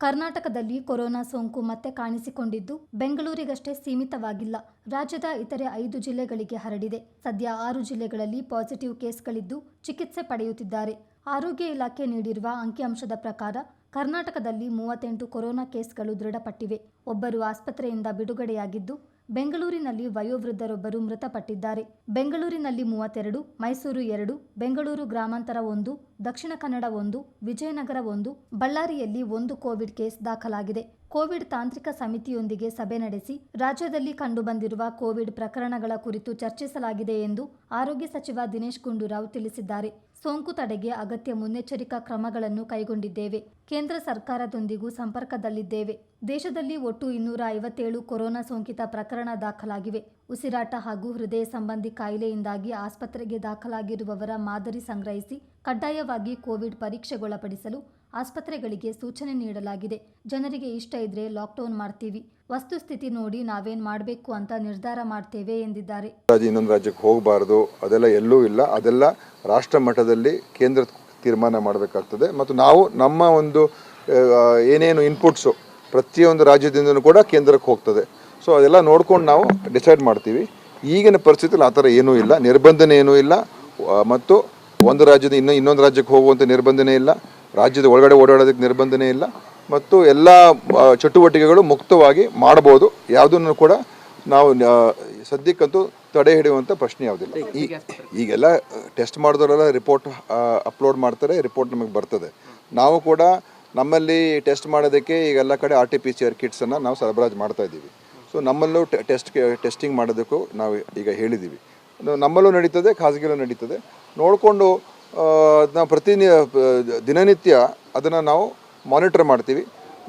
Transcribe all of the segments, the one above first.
ಕರ್ನಾಟಕದಲ್ಲಿ ಕೊರೋನಾ ಸೋಂಕು ಮತ್ತೆ ಕಾಣಿಸಿಕೊಂಡಿದ್ದು ಬೆಂಗಳೂರಿಗಷ್ಟೇ ಸೀಮಿತವಾಗಿಲ್ಲ. ರಾಜ್ಯದ ಇತರೆ ಐದು ಜಿಲ್ಲೆಗಳಿಗೆ ಹರಡಿದೆ. ಸದ್ಯ ಆರು ಜಿಲ್ಲೆಗಳಲ್ಲಿ ಪಾಸಿಟಿವ್ ಕೇಸ್ಗಳಿದ್ದು ಚಿಕಿತ್ಸೆ ಪಡೆಯುತ್ತಿದ್ದಾರೆ. ಆರೋಗ್ಯ ಇಲಾಖೆ ನೀಡಿರುವ ಅಂಕಿಅಂಶದ ಪ್ರಕಾರ ಕರ್ನಾಟಕದಲ್ಲಿ ಮೂವತ್ತೆಂಟು ಕೊರೋನಾ ಕೇಸ್ಗಳು ದೃಢಪಟ್ಟಿವೆ. ಒಬ್ಬರು ಆಸ್ಪತ್ರೆಯಿಂದ ಬಿಡುಗಡೆಯಾಗಿದ್ದು ಬೆಂಗಳೂರಿನಲ್ಲಿ ವಯೋವೃದ್ಧರೊಬ್ಬರು ಮೃತಪಟ್ಟಿದ್ದಾರೆ. ಬೆಂಗಳೂರಿನಲ್ಲಿ ಮೂವತ್ತೆರಡು, ಮೈಸೂರು ಎರಡು, ಬೆಂಗಳೂರು ಗ್ರಾಮಾಂತರ ಒಂದು, ದಕ್ಷಿಣ ಕನ್ನಡ ಒಂದು, ವಿಜಯನಗರ ಒಂದು, ಬಳ್ಳಾರಿಯಲ್ಲಿ ಒಂದು ಕೋವಿಡ್ ಕೇಸ್ ದಾಖಲಾಗಿದೆ. ಕೋವಿಡ್ ತಾಂತ್ರಿಕ ಸಮಿತಿಯೊಂದಿಗೆ ಸಭೆ ನಡೆಸಿ ರಾಜ್ಯದಲ್ಲಿ ಕಂಡುಬಂದಿರುವ ಕೋವಿಡ್ ಪ್ರಕರಣಗಳ ಕುರಿತು ಚರ್ಚಿಸಲಾಗಿದೆ ಎಂದು ಆರೋಗ್ಯ ಸಚಿವ ದಿನೇಶ್ ಗುಂಡೂರಾವ್ ತಿಳಿಸಿದ್ದಾರೆ. ಸೋಂಕು ತಡೆಗೆ ಅಗತ್ಯ ಮುನ್ನೆಚ್ಚರಿಕಾ ಕ್ರಮಗಳನ್ನು ಕೈಗೊಂಡಿದ್ದೇವೆ. ಕೇಂದ್ರ ಸರ್ಕಾರದೊಂದಿಗೂ ಸಂಪರ್ಕದಲ್ಲಿದ್ದೇವೆ. ದೇಶದಲ್ಲಿ ಒಟ್ಟು ಇನ್ನೂರ ಐವತ್ತೇಳು ಕೊರೋನಾ ಸೋಂಕಿತ ಪ್ರಕರಣ ದಾಖಲಾಗಿವೆ. ಉಸಿರಾಟ ಹಾಗೂ ಹೃದಯ ಸಂಬಂಧಿ ಕಾಯಿಲೆಯಿಂದಾಗಿ ಆಸ್ಪತ್ರೆಗೆ ದಾಖಲಾಗಿರುವವರ ಮಾದರಿ ಸಂಗ್ರಹಿಸಿ ಕಡ್ಡಾಯವಾಗಿ ಕೋವಿಡ್ ಪರೀಕ್ಷೆಗೊಳಪಡಿಸಲು ಆಸ್ಪತ್ರೆಗಳಿಗೆ ಸೂಚನೆ ನೀಡಲಾಗಿದೆ. ಜನರಿಗೆ ಇಷ್ಟ ಇದ್ರೆ ಲಾಕ್ಡೌನ್ ಮಾಡ್ತೀವಿ. ವಸ್ತುಸ್ಥಿತಿ ನೋಡಿ ನಾವೇನ್ ಮಾಡಬೇಕು ಅಂತ ನಿರ್ಧಾರ ಮಾಡ್ತೇವೆ ಎಂದಿದ್ದಾರೆ. ಇನ್ನೊಂದು ರಾಜ್ಯಕ್ಕೆ ಹೋಗಬಾರದು. ಅದೆಲ್ಲ ಎಲ್ಲೂ ಇಲ್ಲ. ಅದೆಲ್ಲ ರಾಷ್ಟ್ರ ಮಟ್ಟದಲ್ಲಿ ಕೇಂದ್ರ ತೀರ್ಮಾನ ಮಾಡಬೇಕಾಗ್ತದೆ. ಮತ್ತು ನಾವು ನಮ್ಮ ಒಂದು ಏನೇನು ಇನ್ಪುಟ್ಸು ಪ್ರತಿಯೊಂದು ರಾಜ್ಯದಿಂದನೂ ಕೂಡ ಕೇಂದ್ರಕ್ಕೆ ಹೋಗ್ತದೆ. ಸೊ ಅದೆಲ್ಲ ನೋಡ್ಕೊಂಡು ನಾವು ಡಿಸೈಡ್ ಮಾಡ್ತೀವಿ. ಈಗಿನ ಪರಿಸ್ಥಿತಿಯಲ್ಲಿ ಆ ಥರ ಏನೂ ಇಲ್ಲ. ನಿರ್ಬಂಧನೆ ಏನೂ ಇಲ್ಲ. ಮತ್ತು ಒಂದು ರಾಜ್ಯದ ಇನ್ನೂ ಇನ್ನೊಂದು ರಾಜ್ಯಕ್ಕೆ ಹೋಗುವಂಥ ನಿರ್ಬಂಧನೆ ಇಲ್ಲ. ರಾಜ್ಯದ ಒಳಗಡೆ ಓಡಾಡೋದಕ್ಕೆ ನಿರ್ಬಂಧನೆ ಇಲ್ಲ. ಮತ್ತು ಎಲ್ಲ ಚಟುವಟಿಕೆಗಳು ಮುಕ್ತವಾಗಿ ಮಾಡ್ಬೋದು ಯಾವುದನ್ನು ಕೂಡ ನಾವು ಸದ್ಯಕ್ಕಂತೂ ತಡೆ ಹಿಡಿಯುವಂಥ ಪ್ರಶ್ನೆ ಯಾವುದಿಲ್ಲ. ಈ, ಈಗೆಲ್ಲ ಟೆಸ್ಟ್ ಮಾಡಿದವರೆಲ್ಲ ರಿಪೋರ್ಟ್ ಅಪ್ಲೋಡ್ ಮಾಡ್ತಾರೆ, ರಿಪೋರ್ಟ್ ನಮಗೆ ಬರ್ತದೆ. ನಾವು ಕೂಡ ನಮ್ಮಲ್ಲಿ ಟೆಸ್ಟ್ ಮಾಡೋದಕ್ಕೆ ಈಗ ಎಲ್ಲ ಕಡೆ R T P C R ಕಿಟ್ಸನ್ನು ನಾವು ಸರಬರಾಜು ಮಾಡ್ತಾ ಇದ್ದೀವಿ. ಸೊ ನಮ್ಮಲ್ಲೂ ಟೆಸ್ಟ್ ಟೆಸ್ಟಿಂಗ್ ಮಾಡೋದಕ್ಕೂ ನಾವು ಈಗ ಹೇಳಿದ್ದೀವಿ. ನಮ್ಮಲ್ಲೂ ನಡೀತದೆ, ಖಾಸಗಿಯಲ್ಲೂ ನಡೀತದೆ. ನೋಡಿಕೊಂಡು ನಾವು ಪ್ರತಿ ದಿನನಿತ್ಯ ಅದನ್ನು ನಾವು ಮಾನಿಟರ್ ಮಾಡ್ತೀವಿ.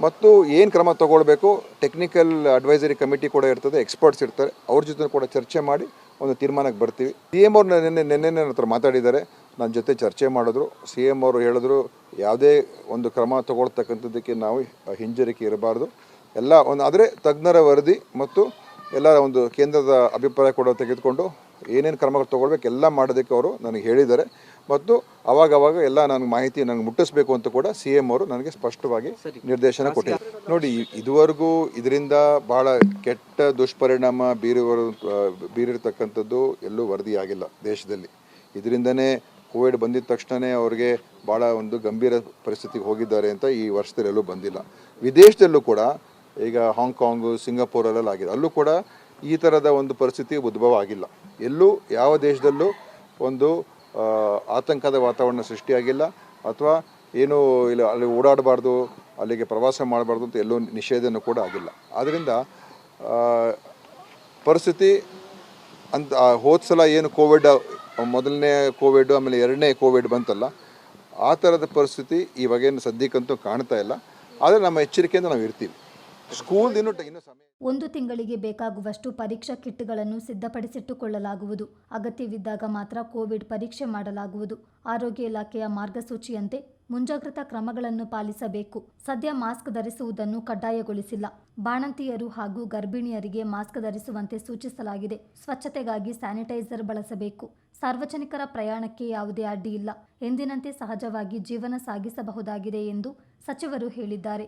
ಮತ್ತು ಏನು ಕ್ರಮ ತಗೊಳ್ಬೇಕು ಟೆಕ್ನಿಕಲ್ ಅಡ್ವೈಸರಿ ಕಮಿಟಿ ಕೂಡ ಇರ್ತದೆ ಎಕ್ಸ್ಪರ್ಟ್ಸ್ ಇರ್ತಾರೆ, ಅವ್ರ ಜೊತೆ ಕೂಡ ಚರ್ಚೆ ಮಾಡಿ ಒಂದು ತೀರ್ಮಾನಕ್ಕೆ ಬರ್ತೀವಿ. ಸಿ ಎಂ ಅವ್ರು ನಿನ್ನೆ ನಿನ್ನೆ ನನ್ನ ಹತ್ರ ಮಾತಾಡಿದ್ದಾರೆ ನನ್ನ ಜೊತೆ ಚರ್ಚೆ ಮಾಡಿದ್ರು ಸಿ ಎಂ ಅವರು ಹೇಳಿದ್ರು, ಯಾವುದೇ ಒಂದು ಕ್ರಮ ತಗೊಳ್ತಕ್ಕಂಥದ್ದಕ್ಕೆ ನಾವು ಹಿಂಜರಿಕೆ ಇರಬಾರ್ದು. ಎಲ್ಲ ಒಂದು, ಆದರೆ ತಜ್ಞರ ವರದಿ ಮತ್ತು ಎಲ್ಲ ಒಂದು ಕೇಂದ್ರದ ಅಭಿಪ್ರಾಯ ಕೂಡ ತೆಗೆದುಕೊಂಡು ಏನೇನು ಕ್ರಮಗಳು ತೊಗೊಳ್ಬೇಕು, ಎಲ್ಲ ಮಾಡೋದಕ್ಕೆ ಅವರು ನನಗೆ ಹೇಳಿದ್ದಾರೆ. ಮತ್ತು ಅವಾಗವಾಗ ಅವಾಗ ಎಲ್ಲ ನನಗೆ ಮಾಹಿತಿ ನನಗೆ ಮುಟ್ಟಿಸ್ಬೇಕು ಅಂತ ಕೂಡ ಸಿ ಎಂ ಅವರು ನನಗೆ ಸ್ಪಷ್ಟವಾಗಿ ನಿರ್ದೇಶನ ಕೊಟ್ಟಿದ್ದಾರೆ ನೋಡಿ ಇದುವರೆಗೂ ಇದರಿಂದ ಬಹಳ ಕೆಟ್ಟ ದುಷ್ಪರಿಣಾಮ ಬೀರುವ ಬೀರಿರ್ತಕ್ಕಂಥದ್ದು ಎಲ್ಲೂ ವರದಿಯಾಗಿಲ್ಲ ದೇಶದಲ್ಲಿ. ಇದರಿಂದನೇ ಕೋವಿಡ್ ಬಂದಿದ ತಕ್ಷಣವೇ ಅವ್ರಿಗೆ ಭಾಳ ಒಂದು ಗಂಭೀರ ಪರಿಸ್ಥಿತಿಗೆ ಹೋಗಿದ್ದಾರೆ ಅಂತ ಈ ವರ್ಷದಲ್ಲಿ ಎಲ್ಲೂ ಬಂದಿಲ್ಲ. ವಿದೇಶದಲ್ಲೂ ಕೂಡ ಈಗ ಹಾಂಗ್ಕಾಂಗು ಸಿಂಗಾಪುರಲ್ಲೆಲ್ಲ ಆಗಿದೆ. ಅಲ್ಲೂ ಕೂಡ ಈ ಥರದ ಒಂದು ಪರಿಸ್ಥಿತಿ ಉದ್ಭವ ಆಗಿಲ್ಲ. ಎಲ್ಲೂ ಯಾವ ದೇಶದಲ್ಲೂ ಒಂದು ಆತಂಕದ ವಾತಾವರಣ ಸೃಷ್ಟಿಯಾಗಿಲ್ಲ ಅಥವಾ ಏನು ಇಲ್ಲಿ, ಅಲ್ಲಿ ಓಡಾಡಬಾರ್ದು, ಅಲ್ಲಿಗೆ ಪ್ರವಾಸ ಮಾಡಬಾರ್ದು ಅಂತ ಎಲ್ಲೋ ನಿಷೇಧನೂ ಕೂಡ ಆಗಿಲ್ಲ. ಆದ್ದರಿಂದ ಪರಿಸ್ಥಿತಿ ಅಂತ ಹೋದ ಸಲ ಏನು ಕೋವಿಡ್, ಮೊದಲನೇ ಕೋವಿಡ್, ಆಮೇಲೆ ಎರಡನೇ ಕೋವಿಡ್ ಬಂತಲ್ಲ, ಆ ಥರದ ಪರಿಸ್ಥಿತಿ ಇವಾಗೇನು ಸದ್ಯಕ್ಕಂತೂ ಕಾಣ್ತಾ ಇಲ್ಲ. ಆದರೆ ನಮ್ಮ ಎಚ್ಚರಿಕೆಯಿಂದ ನಾವು ಇರ್ತೀವಿ. ಸ್ಕೂಲ್ ಇನ್ನೂ ಟ- ಇನ್ನೂ ಸಮಯ ಒಂದು ತಿಂಗಳಿಗೆ ಬೇಕಾಗುವಷ್ಟು ಪರೀಕ್ಷಾ ಕಿಟ್ಗಳನ್ನು ಸಿದ್ಧಪಡಿಸಿಟ್ಟುಕೊಳ್ಳಲಾಗುವುದು. ಅಗತ್ಯವಿದ್ದಾಗ ಮಾತ್ರ ಕೋವಿಡ್ ಪರೀಕ್ಷೆ ಮಾಡಲಾಗುವುದು. ಆರೋಗ್ಯ ಇಲಾಖೆಯ ಮಾರ್ಗಸೂಚಿಯಂತೆ ಮುಂಜಾಗ್ರತಾ ಕ್ರಮಗಳನ್ನು ಪಾಲಿಸಬೇಕು. ಸದ್ಯ ಮಾಸ್ಕ್ ಧರಿಸುವುದನ್ನು ಕಡ್ಡಾಯಗೊಳಿಸಿಲ್ಲ. ಬಾಣಂತಿಯರು ಹಾಗೂ ಗರ್ಭಿಣಿಯರಿಗೆ ಮಾಸ್ಕ್ ಧರಿಸುವಂತೆ ಸೂಚಿಸಲಾಗಿದೆ. ಸ್ವಚ್ಛತೆಗಾಗಿ ಸ್ಯಾನಿಟೈಸರ್ ಬಳಸಬೇಕು. ಸಾರ್ವಜನಿಕರ ಪ್ರಯಾಣಕ್ಕೆ ಯಾವುದೇ ಅಡ್ಡಿಯಿಲ್ಲ ಎಂದಿನಂತೆ ಸಹಜವಾಗಿ ಜೀವನ ಸಾಗಿಸಬಹುದಾಗಿದೆ ಎಂದು ಸಚಿವರು ಹೇಳಿದ್ದಾರೆ.